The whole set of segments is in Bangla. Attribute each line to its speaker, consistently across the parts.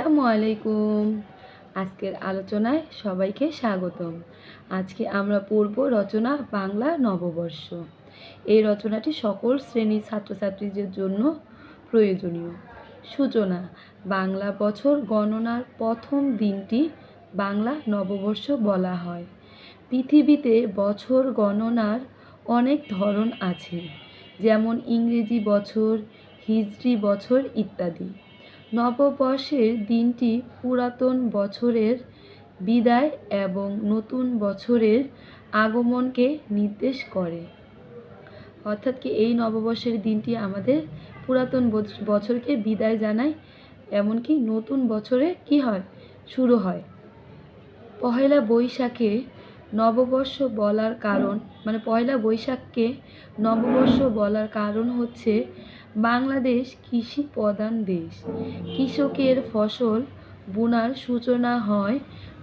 Speaker 1: আসসালামু আলাইকুম। আজকের আলোচনায় সবাইকে স্বাগতম। আজকে আমরা পড়ব রচনা বাংলা নববর্ষ। এই রচনাটি সকল শ্রেণির ছাত্রছাত্রীদের জন্য প্রয়োজনীয়। সূচনা, বাংলা বছর গণনার প্রথম দিনটি বাংলা নববর্ষ বলা হয়। পৃথিবীতে বছর গণনার অনেক ধরন আছে, যেমন ইংরেজি বছর, হিজরি বছর ইত্যাদি। নববর্ষের দিনটি পুরাতন বছরের বিদায় এবং নতুন বছরের আগমনকে নির্দেশ করে। অর্থাৎ কি এই নববর্ষের দিনটি আমাদের পুরাতন বছ- বছরকে বিদায় জানায়, এমনকি নতুন বছরে কি হয়? শুরু হয়। পহেলা বৈশাখে নববর্ষ বলার কারণ মানে পয়লা বৈশাখকে নববর্ষ বলার কারণ হচ্ছে বাংলাদেশ কৃষি প্রধান দেশ। কৃষকের ফসল বোনার সূচনা হয়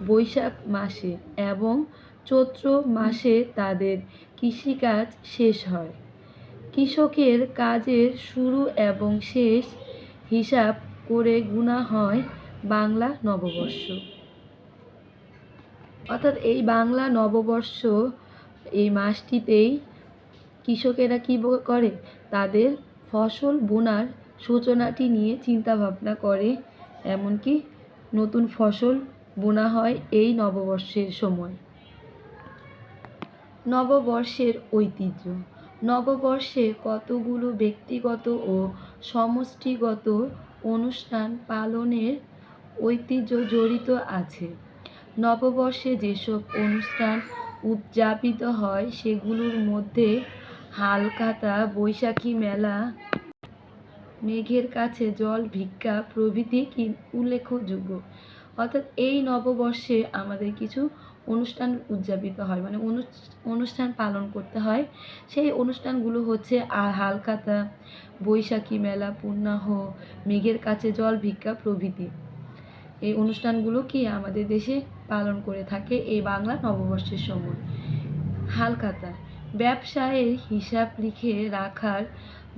Speaker 1: বৈশাখ মাসে এবং চৈত্র মাসে তাদের কৃষিকাজ শেষ হয়। কৃষকের কাজের শুরু এবং শেষ হিসাব করে গুণা হয় বাংলা নববর্ষ। অর্থাৎ এই বাংলা নববর্ষ এই মাসটিতেই কৃষকেরা কী করে? তাদের ফসল বোনার সূচনাটি নিয়ে চিন্তা ভাবনা করে, এমনকি নতুন ফসল বোনা হয় এই নববর্ষের সময়। নববর্ষের ঐতিহ্য। নববর্ষে কতগুলো ব্যক্তিগত ও সমষ্টিগত অনুষ্ঠান পালনের ঐতিহ্য জড়িত আছে? নববর্ষে যেসব অনুষ্ঠান উদযাপিত হয়, সেগুলোর মধ্যে হালখাতা বৈশাখী মেলা। মেঘের কাছে জল ভিক্ষা প্রভৃতি কি উল্লেখযোগ্য? অর্থাৎ এই নববর্ষে আমাদের কিছু অনুষ্ঠান উদযাপিত হয় মানে অনু- অনুষ্ঠান পালন করতে হয়। সেই অনুষ্ঠানগুলো হচ্ছে আর হালখাতা বৈশাখী মেলা পূর্ণাহ মেঘের কাছে জল ভিক্ষা প্রভৃতি। এই অনুষ্ঠানগুলো কি আমাদের দেশে পালন করে থাকে এই বাংলা নববর্ষের সময়? হালখাতা ব্যবসায়ের হিসাব লিখে রাখার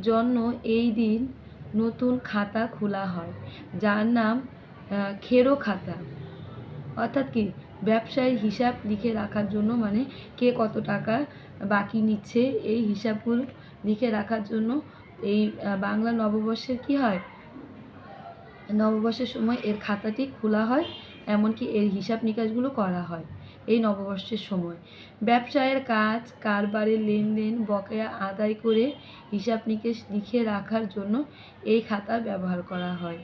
Speaker 1: জন্য এই দিন নতুন খাতা খোলা হয়, যার নাম খেরো খাতা। অর্থাৎ কি? ব্যবসায়ের হিসাব লিখে রাখার জন্য মানে কে কত টাকা বাকি নিচ্ছে, এই হিসাবগুলো লিখে রাখার জন্য এই বাংলা নববর্ষের কি হয়? নববর্ষের সময় এর খাতাটি খোলা হয়, এমনকি এর হিসাব নিকাশগুলো করা হয়। এই নববর্ষের সময়। ব্যবসায়ের কাজ, কারবারের লেনদেন, বকেয়া আদায় করে হিসাব নিকেশ লিখে রাখার জন্য এই খাতা ব্যবহার করা হয়।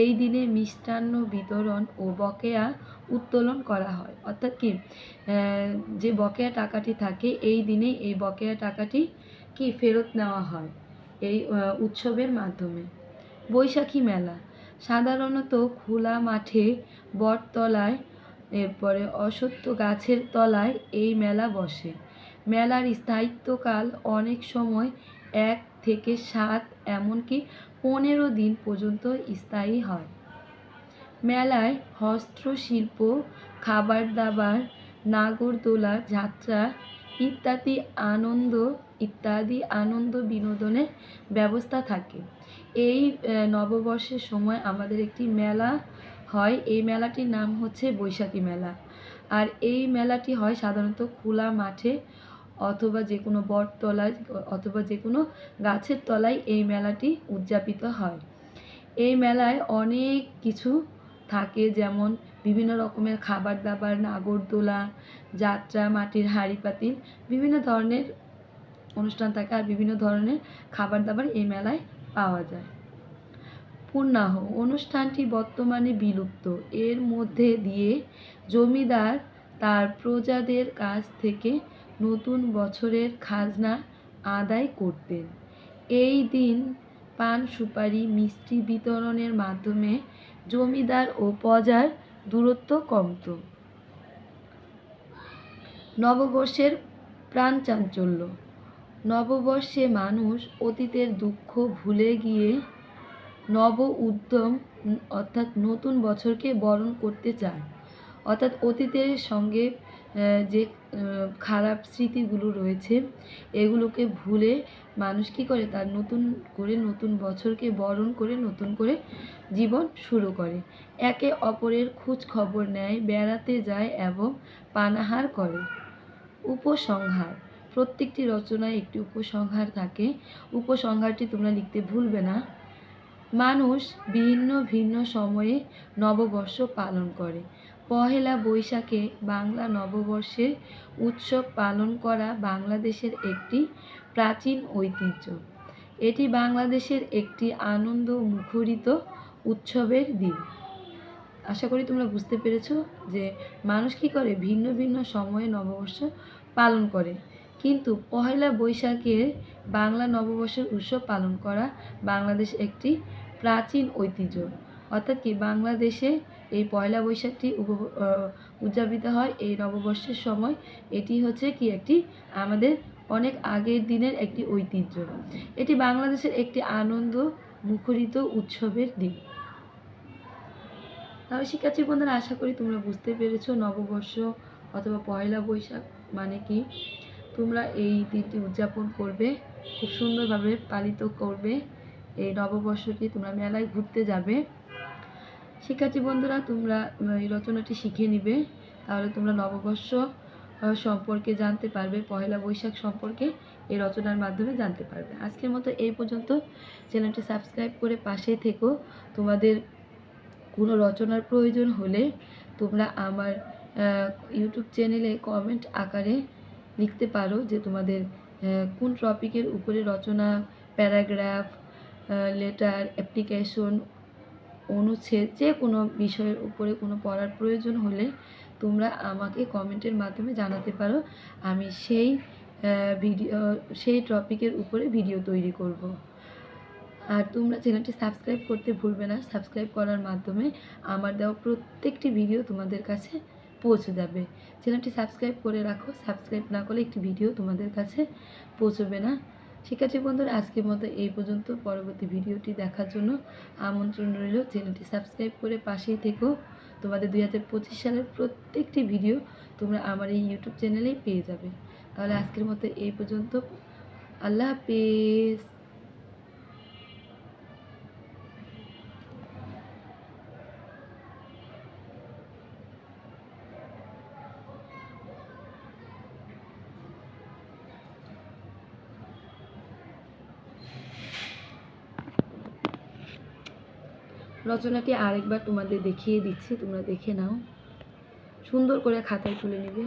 Speaker 1: এই দিনে মিষ্টান্ন বিতরণ ও বকেয়া উত্তোলন করা হয়। অর্থাৎ কি? যে বকেয়া টাকাটি থাকে, এই দিনে এই বকেয়া টাকাটি কি ফেরত নেওয়া হয়? এই উৎসবের মাধ্যমে। বৈশাখী মেলা। সাধারণত খোলা মাঠে বটতলায় এরপরে অশ্বত্থ গাছের তলায় এই মেলা বসে। মেলার স্থায়িত্বকাল অনেক সময় এক থেকে সাত, এমনকি পনেরো দিন পর্যন্ত স্থায়ী হয়। মেলায় হস্তশিল্প খাবার দাবার নাগরদোলা, যাত্রা ইত্যাদি আনন্দ ইত্যাদি আনন্দ বিনোদনের ব্যবস্থা থাকে। এই নববর্ষের সময় আমাদের একটি মেলা হয়, এই মেলাটির নাম হচ্ছে বৈশাখী মেলা। আর এই মেলাটি হয় সাধারণত খোলা মাঠে অথবা যে কোনো বটতলায় অথবা যে কোনো গাছের তলায় এই মেলাটি উদযাপিত হয়। এই মেলায় অনেক কিছু থাকে, যেমন বিভিন্ন রকমের খাবার দাবার নাগরদোলা, যাত্রা, মাটির হাঁড়ি পাতিল বিভিন্ন ধরনের অনুষ্ঠান থাকে আর বিভিন্ন ধরনের খাবার দাবার এই মেলায় পাওয়া যায়। পূর্ণাহ অনুষ্ঠানটি বর্তমানে বিলুপ্ত। এর মধ্যে দিয়ে জমিদার তার প্রজাদের কাছ থেকে নতুন বছরের খাজনা আদায় করতেন। এই দিন পান সুপারি মিষ্টি বিতরণের মাধ্যমে জমিদার ও প্রজার দূরত্ব কমত। নববর্ষের প্রাণ চাঞ্চল্য। নববর্ষে মানুষ অতীতের দুঃখ ভুলে গিয়ে নব উদ্যম অর্থাৎ নতুন বছরকে বরণ করতে চায়। অর্থাৎ অতীতের সঙ্গে যে খারাপ স্মৃতিগুলো রয়েছে, এগুলোকে ভুলে মানুষ কী করে? তার নতুন করে নতুন বছরকে বরণ করে নতুন করে জীবন শুরু করে। একে অপরের খোঁজ খবর নেয়, বেড়াতে যায় এবং পানাহার করে। উপসংহার, প্রত্যেকটি রচনায় একটি উপসংহার থাকে। উপসংহারটি তোমরা লিখতে ভুলবে না। মানুষ ভিন্ন ভিন্ন সময়ে নববর্ষ পালন করে। পহেলা বৈশাখে বাংলা নববর্ষের উৎসব পালন করা বাংলাদেশের একটি প্রাচীন ঐতিহ্য। এটি বাংলাদেশের একটি আনন্দ মুখরিত উৎসবের দিন। আশা করি তোমরা বুঝতে পেরেছ যে মানুষ কী করে ভিন্ন ভিন্ন সময়ে নববর্ষ পালন করে। কিন্তু পহেলা বৈশাখে বাংলা নববর্ষের উৎসব পালন করা বাংলাদেশ একটি প্রাচীন ঐতিহ্য। অর্থাৎ কি বাংলাদেশে এই পয়লা বৈশাখটি উদযাপিত হয় এই নববর্ষের সময়। এটি হচ্ছে কি একটি আমাদের অনেক আগের দিনের একটি ঐতিহ্য। এটি বাংলাদেশের একটি আনন্দ মুখরিত উৎসবের দিন তাহলে শিক্ষার্থী বন্ধুরা, আশা করি তোমরা বুঝতে পেরেছ নববর্ষ অথবা পয়লা বৈশাখ মানে কি। তোমরা এই দিনটি উদযাপন করবে, খুব সুন্দরভাবে পালিত করবে। এই নববর্ষটি তোমরা মেলায় ঘুরতে যাবে। শিক্ষার্থী বন্ধুরা, তোমরা এই রচনাটি শিখে নিবে। তাহলে তোমরা নববর্ষ সম্পর্কে জানতে পারবে পয়লা বৈশাখ সম্পর্কে এই রচনার মাধ্যমে জানতে পারবে। আজকের মতো এই পর্যন্ত। চ্যানেলটি সাবস্ক্রাইব করে পাশেই থেকো। তোমাদের কোনো রচনার প্রয়োজন হলে তোমরা আমার ইউটিউব চ্যানেলে কমেন্ট আকারে লিখতে পারো যে তোমাদের কোন টপিকের উপরে রচনা প্যারাগ্রাফ লেটার অ্যাপ্লিকেশন অনুচ্ছেদ, যে কোনো বিষয়ের উপরে কোনো পড়ার প্রয়োজন হলে তোমরা আমাকে কমেন্টের মাধ্যমে জানাতে পারো। আমি সেই ভিডিও সেই টপিকের উপরে ভিডিও তৈরি করব। আর তোমরা চ্যানেলটি সাবস্ক্রাইব করতে ভুলবে না। সাবস্ক্রাইব করার মাধ্যমে আমার দেওয়া প্রত্যেকটি ভিডিও তোমাদের কাছে পৌঁছে যাবে। চ্যানেলটি সাবস্ক্রাইব করে রাখো। সাবস্ক্রাইব না করলে একটি ভিডিও তোমাদের কাছে পৌঁছবে না। শিক্ষার্থী বন্ধুরা, আজকের মতো এই পর্যন্ত। পরবর্তী ভিডিওটি দেখার জন্য আমন্ত্রণ রইল। চ্যানেলটি সাবস্ক্রাইব করে পাশেই থেকো। তোমাদের দুই হাজার পঁচিশ সালের প্রত্যেকটি ভিডিও তোমরা আমার এই ইউটিউব চ্যানেলেই পেয়ে যাবে। তাহলে আজকের মতো এই পর্যন্ত। আল্লাহ হাফেজ। রচনাটি আরেকবার তোমাদের দেখিয়ে দিচ্ছি তোমরা দেখে নাও। সুন্দর করে খাতায় তুলে নেবে।